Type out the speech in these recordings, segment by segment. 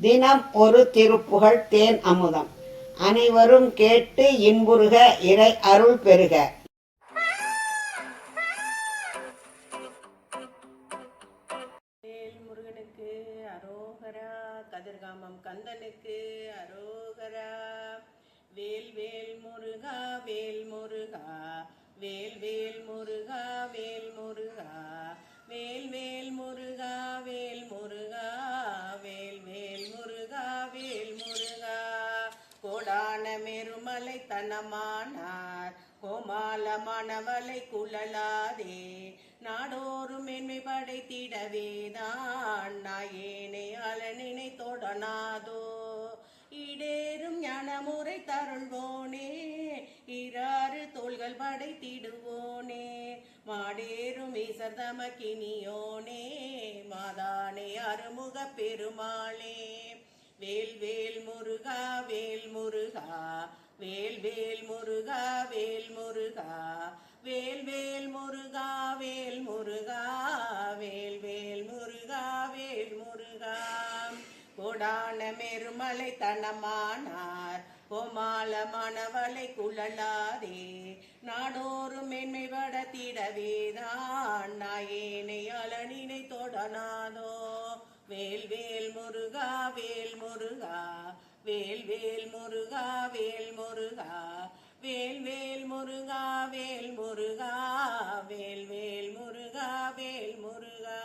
தினம் ஒரு திருப்புகழ் தேன் அமுதம். அனைவரும் கேட்டு இன்புறுக இறை அருள் பெறுக. முருகனுக்கு அரோகரா கதிர்காமம் கந்தனுக்கு அரோகரா. வேல் வேல் முருகா வேல் முருகா. வேல் வேல் முருகா கோடான தனமானார். கோமாலமானவளை குழலாதே. நாடோறும் மென்மை படைத்திடவேதான் நாயேனை அலனினை தொடனாதோ. இடேறும் ஞானமுறை தருள்வோனே. இராறு தோள்கள் படைத்திடுவோனே. மாடேறும் ஈசர் தமக்கினியோனே. மாதானே அருமுக பெருமாளே. வேல் வேல் முருகா வேல் முருகா. வேல் வேல் முருகா வேல் முருகா. வேல் வேல் முருகா வேல் முருகா. வேல் வேல் முருகா வேல் முருகா. கொடான மெருமலை தனமானார். கோமாலமானவளை குழலாதே. நாடோறு மென்மை படத்திடவேதான். நாயேனை அலனினை தொடனாதோ வேல் வேல் முருகா வேல் முருகா வேல் வேல் முருகா வேல் முருகா வேல் வேல் முருகா வேல் முருகா வேல் வேல் முருகா வேல் முருகா.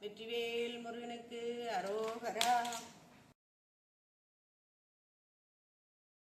வெற்றிவேல் முருகனுக்கு அரோகரா.